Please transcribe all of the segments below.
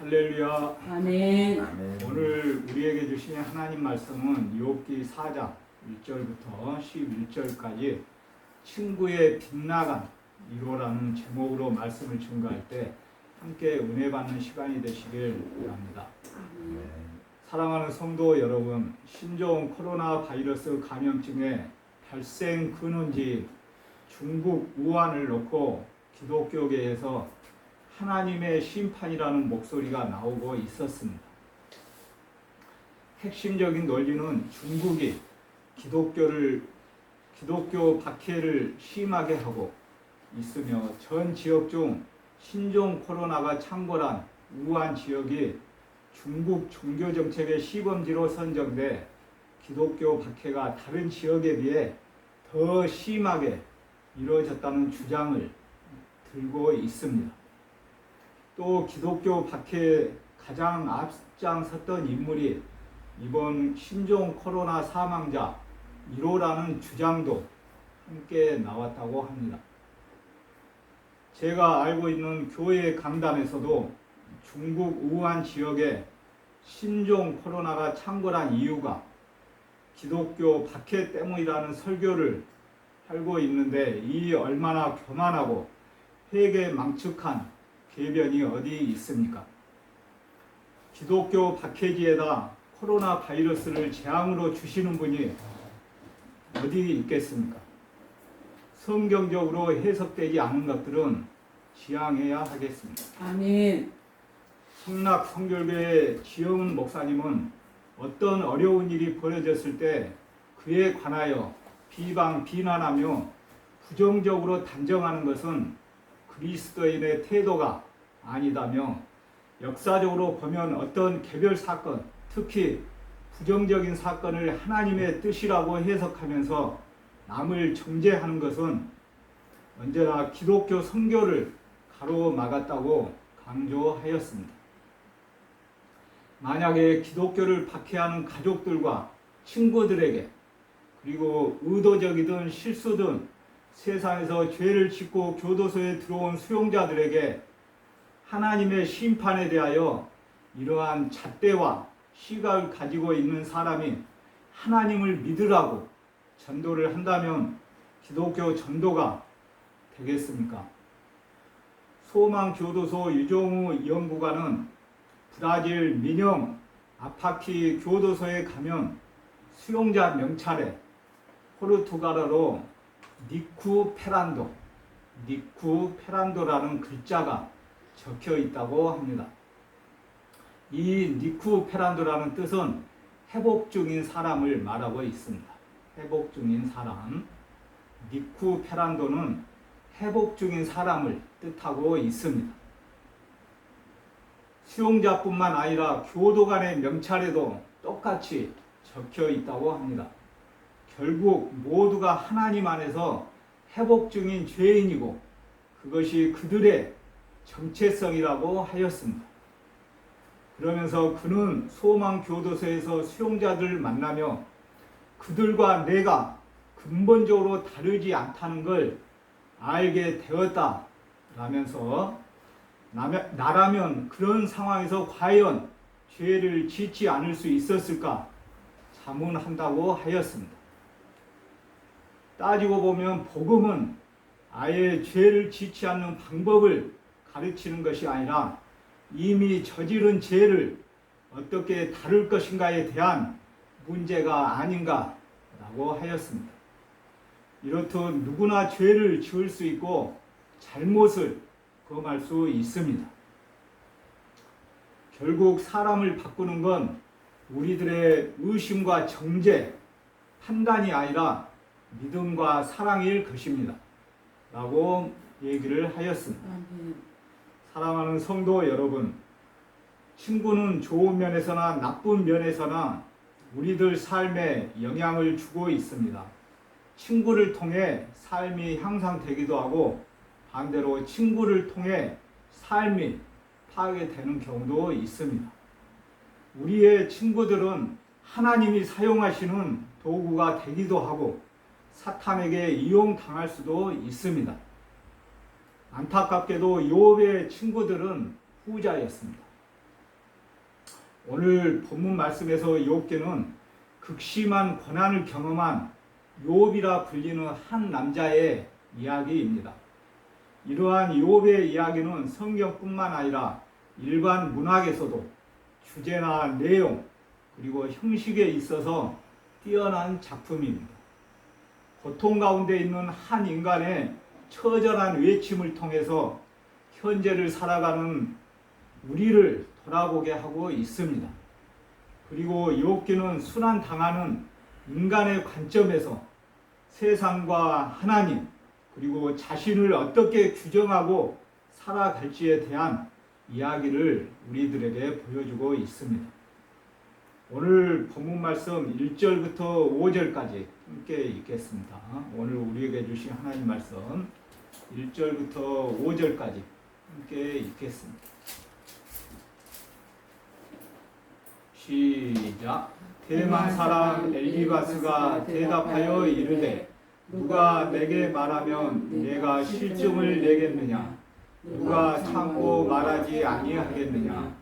할렐루야. 아멘. 아멘. 오늘 우리에게 주신 하나님 말씀은 욥기 4장 1절부터 11절까지 친구의 빗나간 1호라는 제목으로 말씀을 증거할 때 함께 은혜 받는 시간이 되시길 바랍니다. 네. 사랑하는 성도 여러분, 신종 코로나 바이러스 감염증의 발생 근원지 중국 우한을 놓고 기독교계에서 하나님의 심판이라는 목소리가 나오고 있었습니다. 핵심적인 논리는 중국이 기독교를 기독교 박해를 심하게 하고 있으며 전 지역 중 신종 코로나가 창궐한 우한 지역이 중국 종교 정책의 시범지로 선정돼 기독교 박해가 다른 지역에 비해 더 심하게 이루어졌다는 주장을 들고 있습니다. 또 기독교 박해에 가장 앞장섰던 인물이 이번 신종 코로나 사망자 1호라는 주장도 함께 나왔다고 합니다. 제가 알고 있는 교회 강단에서도 중국 우한 지역에 신종 코로나가 창궐한 이유가 기독교 박해 때문이라는 설교를 하고 있는데 이 얼마나 교만하고 회개 망측한 궤변이 어디 있습니까? 기독교 박해지에다 코로나 바이러스를 재앙으로 주시는 분이 어디 있겠습니까? 성경적으로 해석되지 않은 것들은 지양해야 하겠습니다. 아멘. 성락 성결교의 지영은 목사님은 어떤 어려운 일이 벌어졌을 때 그에 관하여 비방 비난하며 부정적으로 단정하는 것은 그리스도인의 태도가 아니다며 역사적으로 보면 어떤 개별 사건, 특히 부정적인 사건을 하나님의 뜻이라고 해석하면서 남을 정죄하는 것은 언제나 기독교 성교를 가로막았다고 강조하였습니다. 만약에 기독교를 박해하는 가족들과 친구들에게 그리고 의도적이든 실수든 세상에서 죄를 짓고 교도소에 들어온 수용자들에게 하나님의 심판에 대하여 이러한 잣대와 시각을 가지고 있는 사람이 하나님을 믿으라고 전도를 한다면 기독교 전도가 되겠습니까? 소망교도소 유종우 연구관은 브라질 민영 아파키 교도소에 가면 수용자 명찰에 포르투갈어로 니쿠 페란도, 니쿠 페란도라는 글자가 적혀 있다고 합니다. 이 니쿠 페란도라는 뜻은 회복 중인 사람을 말하고 있습니다. 회복 중인 사람. 니쿠 페란도는 회복 중인 사람을 뜻하고 있습니다. 수용자뿐만 아니라 교도 간의 명찰에도 똑같이 적혀 있다고 합니다. 결국 모두가 하나님 안에서 회복 중인 죄인이고 그것이 그들의 정체성이라고 하였습니다. 그러면서 그는 소망 교도소에서 수용자들을 만나며 그들과 내가 근본적으로 다르지 않다는 걸 알게 되었다. 라면서 나라면 그런 상황에서 과연 죄를 짓지 않을 수 있었을까 자문한다고 하였습니다. 따지고 보면 복음은 아예 죄를 짓지 않는 방법을 가르치는 것이 아니라 이미 저지른 죄를 어떻게 다룰 것인가에 대한 문제가 아닌가라고 하였습니다. 이렇듯 누구나 죄를 지을 수 있고 잘못을 범할 수 있습니다. 결국 사람을 바꾸는 건 우리들의 의심과 정죄, 판단이 아니라 믿음과 사랑일 것입니다. 라고 얘기를 하였습니다. 사랑하는 성도 여러분, 친구는 좋은 면에서나 나쁜 면에서나 우리들 삶에 영향을 주고 있습니다. 친구를 통해 삶이 향상되기도 하고 반대로 친구를 통해 삶이 파괴되는 경우도 있습니다. 우리의 친구들은 하나님이 사용하시는 도구가 되기도 하고 사탄에게 이용당할 수도 있습니다. 안타깝게도 욥의 친구들은 후자였습니다. 오늘 본문 말씀에서 욥기는 극심한 고난을 경험한 욥이라 불리는 한 남자의 이야기입니다. 이러한 욥의 이야기는 성경뿐만 아니라 일반 문학에서도 주제나 내용 그리고 형식에 있어서 뛰어난 작품입니다. 고통 가운데 있는 한 인간의 처절한 외침을 통해서 현재를 살아가는 우리를 돌아보게 하고 있습니다. 그리고 욥기는 순환 당하는 인간의 관점에서 세상과 하나님 그리고 자신을 어떻게 규정하고 살아갈지에 대한 이야기를 우리들에게 보여주고 있습니다. 오늘 본문 말씀 1절부터 5절까지 함께 읽겠습니다. 오늘 우리에게 주신 하나님 말씀 1절부터 5절까지 함께 읽겠습니다. 시작. 대만 사람 엘리바스가 대답하여 이르되 누가 내게 말하면 내가 실증을 내겠느냐 누가 참고 말하지 아니하겠느냐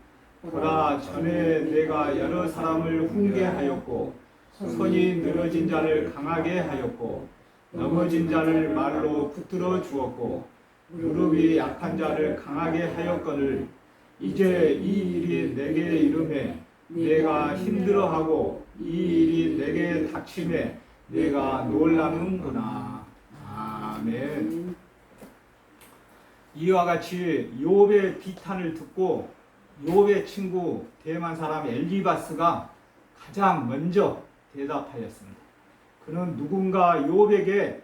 보라 전에 내가 여러 사람을 훈계하였고 손이 늘어진 자를 강하게 하였고 넘어진 자를 말로 붙들어 주었고 무릎이 약한 자를 강하게 하였거늘 이제 이 일이 내게 이름에 내가 힘들어하고 이 일이 내게 닥침에 내가 놀라는구나. 아멘. 이와 같이 욥의 비탄을 듣고 욥의 친구 대만 사람 엘리바스가 가장 먼저 대답하였습니다. 그는 누군가 욥에게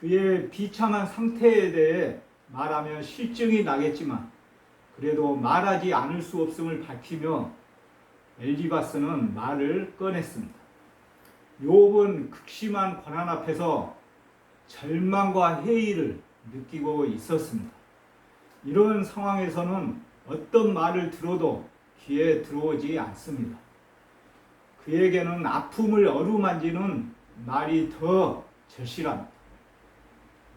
그의 비참한 상태에 대해 말하면 실증이 나겠지만 그래도 말하지 않을 수 없음을 밝히며 엘리바스는 말을 꺼냈습니다. 욥은 극심한 고난 앞에서 절망과 회의를 느끼고 있었습니다. 이런 상황에서는 어떤 말을 들어도 귀에 들어오지 않습니다. 그에게는 아픔을 어루만지는 말이 더 절실합니다.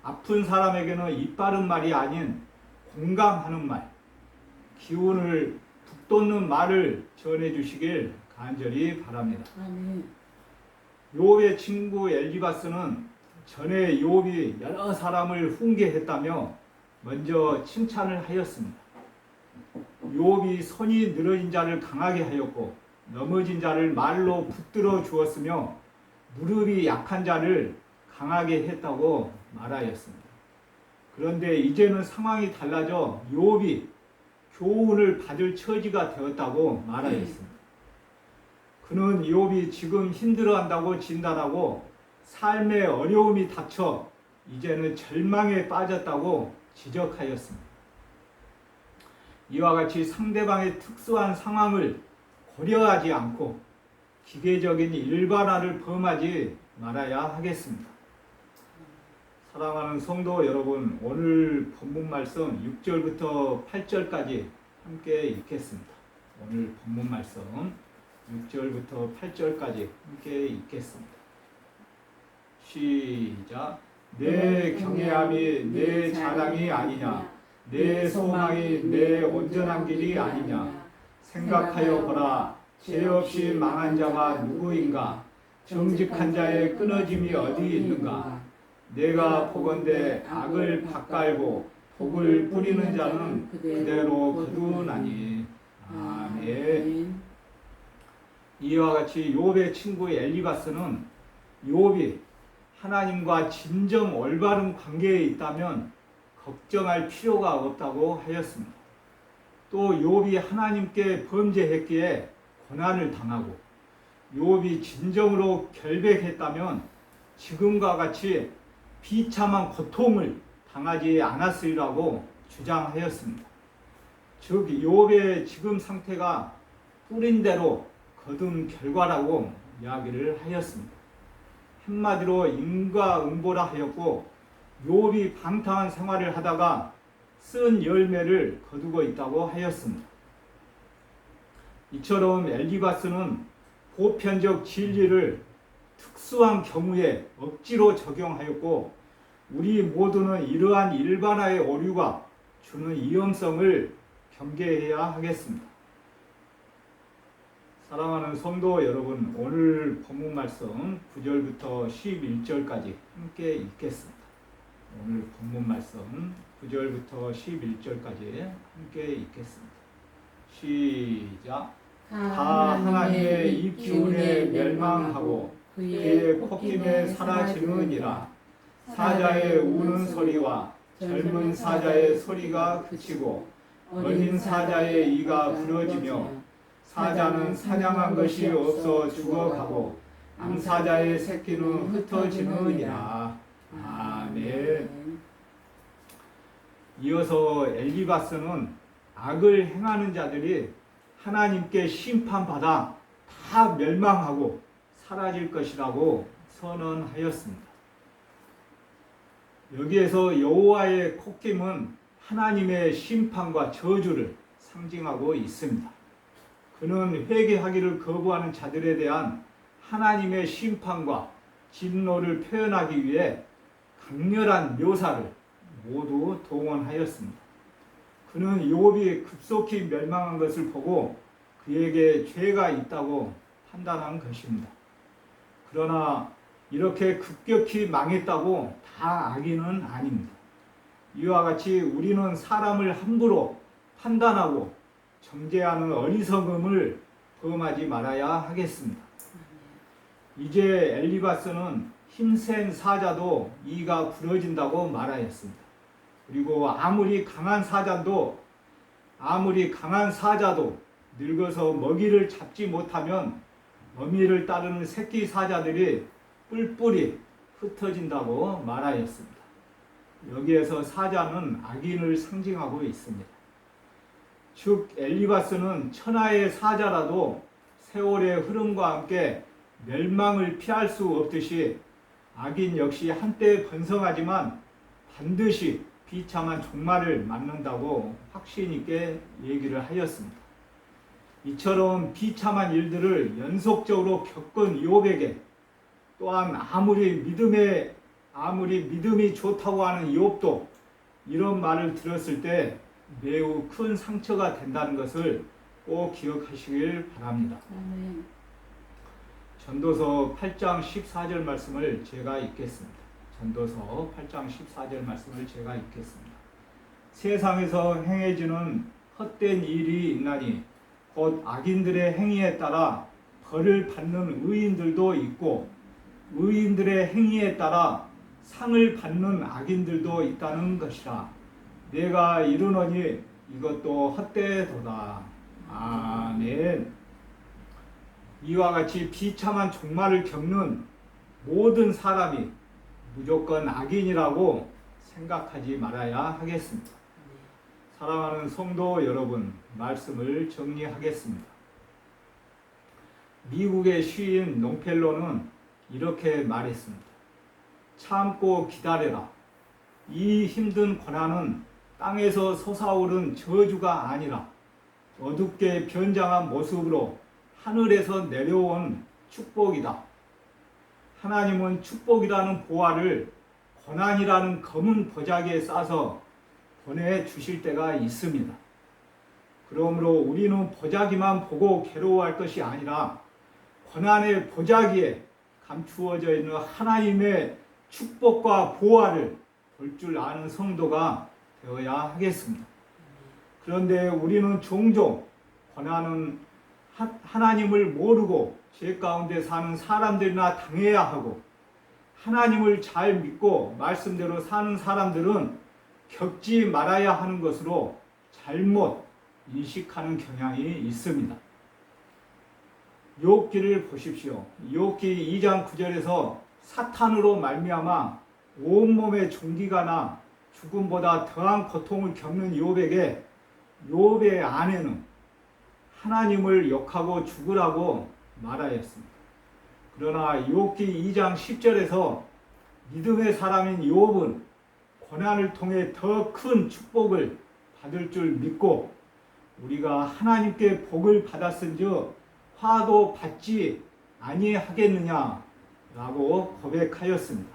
아픈 사람에게는 이빠른 말이 아닌 공감하는 말, 기운을 북돋는 말을 전해 주시길 간절히 바랍니다. 욥의 친구 엘리바스는 전에 욥이 여러 사람을 훈계했다며 먼저 칭찬을 하였습니다. 욥이 손이 늘어진 자를 강하게 하였고 넘어진 자를 말로 붙들어 주었으며 무릎이 약한 자를 강하게 했다고 말하였습니다. 그런데 이제는 상황이 달라져 욥이 교훈을 받을 처지가 되었다고 말하였습니다. 그는 욥이 지금 힘들어한다고 진단하고 삶의 어려움이 닥쳐 이제는 절망에 빠졌다고 지적하였습니다. 이와 같이 상대방의 특수한 상황을 고려하지 않고 기계적인 일반화를 범하지 말아야 하겠습니다. 사랑하는 성도 여러분, 오늘 본문 말씀 6절부터 8절까지 함께 읽겠습니다. 오늘 본문 말씀 6절부터 8절까지 함께 읽겠습니다. 시작. 내 경외함이 내 자랑이 아니냐 내 소망이 내 온전한 길이 아니냐 생각하여 보라. 죄 없이 망한 자가 누구인가? 정직한 자의 끊어짐이 어디 있는가? 내가 보건대 악을 바깔고 복을 뿌리는 자는 그대로 거두나니. 아멘. 이와 같이 욥의 친구 엘리바스는 욥이 하나님과 진정 올바른 관계에 있다면 걱정할 필요가 없다고 하였습니다. 또 욥이 하나님께 범죄했기에 고난을 당하고 욥이 진정으로 결백했다면 지금과 같이 비참한 고통을 당하지 않았으리라고 주장하였습니다. 즉 욥의 지금 상태가 뿌린 대로 거둔 결과라고 이야기를 하였습니다. 한마디로 인과응보라 하였고 욥이 방탕한 생활을 하다가 쓴 열매를 거두고 있다고 하였습니다. 이처럼 엘리바스는 보편적 진리를 특수한 경우에 억지로 적용하였고 우리 모두는 이러한 일반화의 오류가 주는 위험성을 경계해야 하겠습니다. 사랑하는 성도 여러분, 오늘 본문 말씀 9절부터 11절까지 함께 읽겠습니다. 오늘 본문 말씀 9절부터 11절까지 함께 읽겠습니다. 시작. 다 하나님의 입 기운에 멸망하고 그의 콧김에 사라지느니라. 사자의 우는 소리와 젊은 사자의 소리가 그치고 어린 사자의 이가 부러지며 사자는 사냥한 것이 없어 죽어가고 암사자의 새끼는 흩어지느니라. 아멘. 이어서 엘리바스는 악을 행하는 자들이 하나님께 심판받아 다 멸망하고 사라질 것이라고 선언하였습니다. 여기에서 여호와의 콧김은 하나님의 심판과 저주를 상징하고 있습니다. 그는 회개하기를 거부하는 자들에 대한 하나님의 심판과 진노를 표현하기 위해 강렬한 묘사를 모두 동원하였습니다. 그는 욥이 급속히 멸망한 것을 보고 그에게 죄가 있다고 판단한 것입니다. 그러나 이렇게 급격히 망했다고 다 악인은 아닙니다. 이와 같이 우리는 사람을 함부로 판단하고 정죄하는 어리석음을 범하지 말아야 하겠습니다. 이제 엘리바스는 힘센 사자도 이가 부러진다고 말하였습니다. 그리고 아무리 강한 사자도 아무리 강한 사자도 늙어서 먹이를 잡지 못하면 어미를 따르는 새끼 사자들이 뿔뿔이 흩어진다고 말하였습니다. 여기에서 사자는 악인을 상징하고 있습니다. 즉 엘리바스는 천하의 사자라도 세월의 흐름과 함께 멸망을 피할 수 없듯이 악인 역시 한때 번성하지만 반드시 비참한 종말을 맞는다고 확신 있게 얘기를 하였습니다. 이처럼 비참한 일들을 연속적으로 겪은 욥에게 또한 아무리 믿음에 아무리 믿음이 좋다고 하는 욥도 이런 말을 들었을 때 매우 큰 상처가 된다는 것을 꼭 기억하시길 바랍니다. 전도서 8장 14절 말씀을 제가 읽겠습니다. 전도서 8장 14절 말씀을 제가 읽겠습니다. 세상에서 행해지는 헛된 일이 있나니 곧 악인들의 행위에 따라 벌을 받는 의인들도 있고 의인들의 행위에 따라 상을 받는 악인들도 있다는 것이라 내가 이르노니 이것도 헛되도다. 아멘. 이와 같이 비참한 종말을 겪는 모든 사람이 무조건 악인이라고 생각하지 말아야 하겠습니다. 사랑하는 성도 여러분, 말씀을 정리하겠습니다. 미국의 시인 롱펠로는 이렇게 말했습니다. 참고 기다려라. 이 힘든 고난은 땅에서 솟아오른 저주가 아니라 어둡게 변장한 모습으로 하늘에서 내려온 축복이다. 하나님은 축복이라는 보화를 고난이라는 검은 보자기에 싸서 보내주실 때가 있습니다. 그러므로 우리는 보자기만 보고 괴로워할 것이 아니라 고난의 보자기에 감추어져 있는 하나님의 축복과 보화를 볼 줄 아는 성도가 되어야 하겠습니다. 그런데 우리는 종종 고난은 하- 하나님을 모르고 죄 가운데 사는 사람들이나 당해야 하고 하나님을 잘 믿고 말씀대로 사는 사람들은 겪지 말아야 하는 것으로 잘못 인식하는 경향이 있습니다. 욥기를 보십시오. 욥기 2장 9절에서 사탄으로 말미암아 온몸에 종기가 나 죽음보다 더한 고통을 겪는 욥에게 욥의 아내는 하나님을 욕하고 죽으라고 말하였습니다. 그러나 욥기 2장 10절에서 믿음의 사람인 욥은 고난을 통해 더 큰 축복을 받을 줄 믿고 우리가 하나님께 복을 받았은즉 화도 받지 아니하겠느냐라고 고백하였습니다.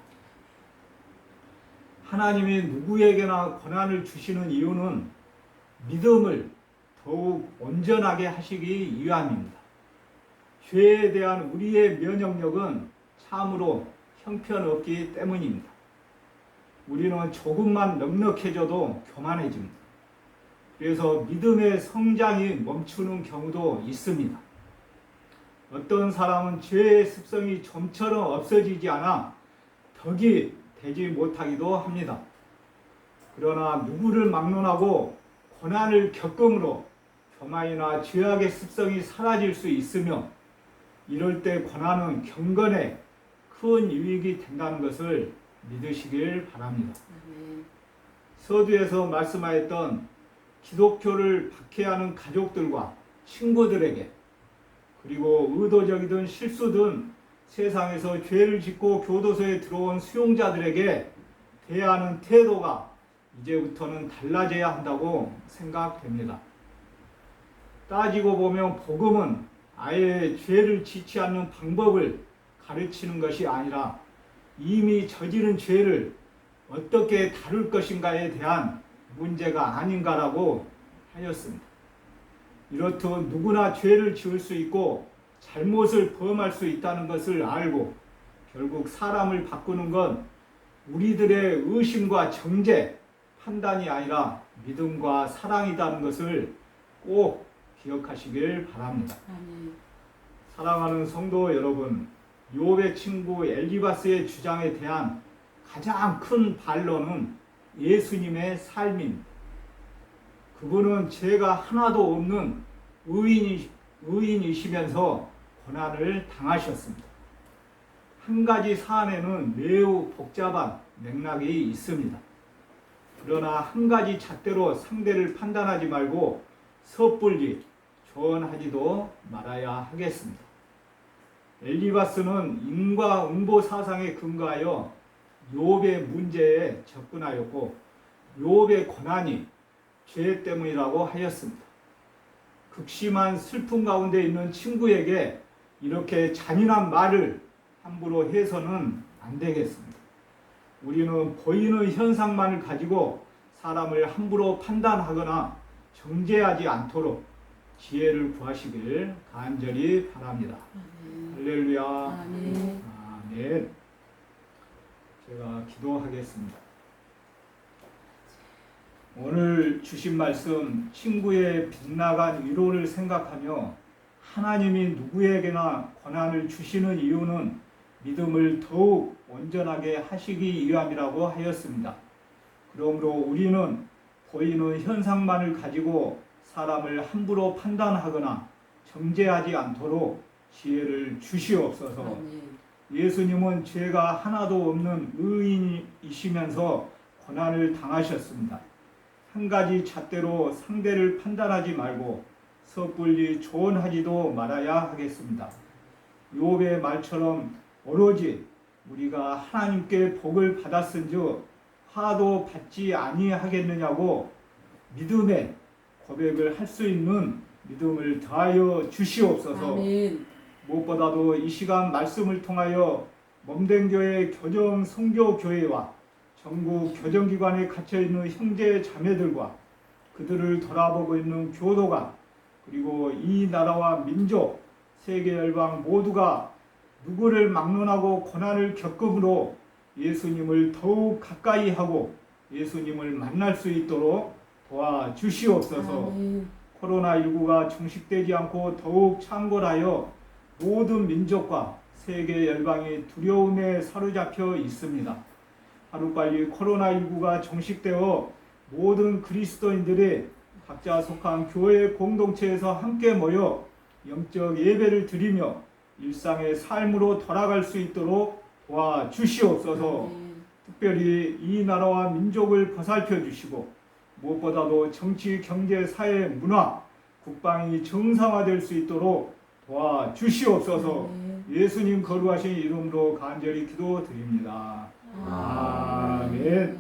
하나님이 누구에게나 고난을 주시는 이유는 믿음을 더욱 온전하게 하시기 위함입니다. 죄에 대한 우리의 면역력은 참으로 형편없기 때문입니다. 우리는 조금만 넉넉해져도 교만해집니다. 그래서 믿음의 성장이 멈추는 경우도 있습니다. 어떤 사람은 죄의 습성이 좀처럼 없어지지 않아 덕이 되지 못하기도 합니다. 그러나 누구를 막론하고 고난을 겪음으로 교만이나 죄악의 습성이 사라질 수 있으며 이럴 때 고난은 경건에 큰 유익이 된다는 것을 믿으시길 바랍니다. 서두에서 말씀하였던 기독교를 박해하는 가족들과 친구들에게 그리고 의도적이든 실수든 세상에서 죄를 짓고 교도소에 들어온 수용자들에게 대하는 태도가 이제부터는 달라져야 한다고 생각됩니다. 따지고 보면 복음은 아예 죄를 짓지 않는 방법을 가르치는 것이 아니라 이미 저지른 죄를 어떻게 다룰 것인가에 대한 문제가 아닌가라고 하였습니다. 이렇듯 누구나 죄를 지을 수 있고 잘못을 범할 수 있다는 것을 알고 결국 사람을 바꾸는 건 우리들의 의심과 정죄, 판단이 아니라 믿음과 사랑이라는 것을 꼭 기억하시길 바랍니다. 사랑하는 성도 여러분, 요의 친구 엘리바스의 주장에 대한 가장 큰 반론은 예수님의 삶입니다. 그분은 죄가 하나도 없는 의인이, 의인이시면서 고난을 당하셨습니다. 한 가지 사안에는 매우 복잡한 맥락이 있습니다. 그러나 한 가지 잣대로 상대를 판단하지 말고 섣불리 조언하지도 말아야 하겠습니다. 엘리바스는 인과응보 사상에 근거하여 욥의 문제에 접근하였고 욥의 고난이 죄 때문이라고 하였습니다. 극심한 슬픔 가운데 있는 친구에게 이렇게 잔인한 말을 함부로 해서는 안 되겠습니다. 우리는 보이는 현상만을 가지고 사람을 함부로 판단하거나 정죄하지 않도록 지혜를 구하시길 간절히 바랍니다. 할렐루야. 아멘. 아멘. 제가 기도하겠습니다. 오늘 주신 말씀 친구의 빗나간 위로를 생각하며 하나님이 누구에게나 고난을 주시는 이유는 믿음을 더욱 온전하게 하시기 위함이라고 하였습니다. 그러므로 우리는 보이는 현상만을 가지고 사람을 함부로 판단하거나 정죄하지 않도록 지혜를 주시옵소서. 아멘. 예수님은 죄가 하나도 없는 의인이시면서 고난을 당하셨습니다. 한 가지 잣대로 상대를 판단하지 말고 섣불리 조언하지도 말아야 하겠습니다. 욥의 말처럼 오로지 우리가 하나님께 복을 받았은즉 화도 받지 아니하겠느냐고 믿음의 고백을 할 수 있는 믿음을 더하여 주시옵소서. 아멘. 무엇보다도 이 시간 말씀을 통하여 몸된 교회 교정 성교 교회와 전국 교정 기관에 갇혀 있는 형제 자매들과 그들을 돌아보고 있는 교도관 그리고 이 나라와 민족 세계 열방 모두가 누구를 막론하고 고난을 겪음으로 예수님을 더욱 가까이 하고 예수님을 만날 수 있도록 도와주시옵소서. 아멘. 코로나19가 종식되지 않고 더욱 창궐하여 모든 민족과 세계 열방이 두려움에 사로잡혀 있습니다. 하루빨리 코로나19가 종식되어 모든 그리스도인들이 각자 속한 교회 공동체에서 함께 모여 영적 예배를 드리며 일상의 삶으로 돌아갈 수 있도록 도 와 주시옵소서. 아멘. 특별히 이 나라와 민족을 보살펴 주시고 무엇보다도 정치, 경제, 사회, 문화, 국방이 정상화될 수 있도록 도와 주시옵소서. 아멘. 예수님 거룩하신 이름으로 간절히 기도드립니다. 아멘.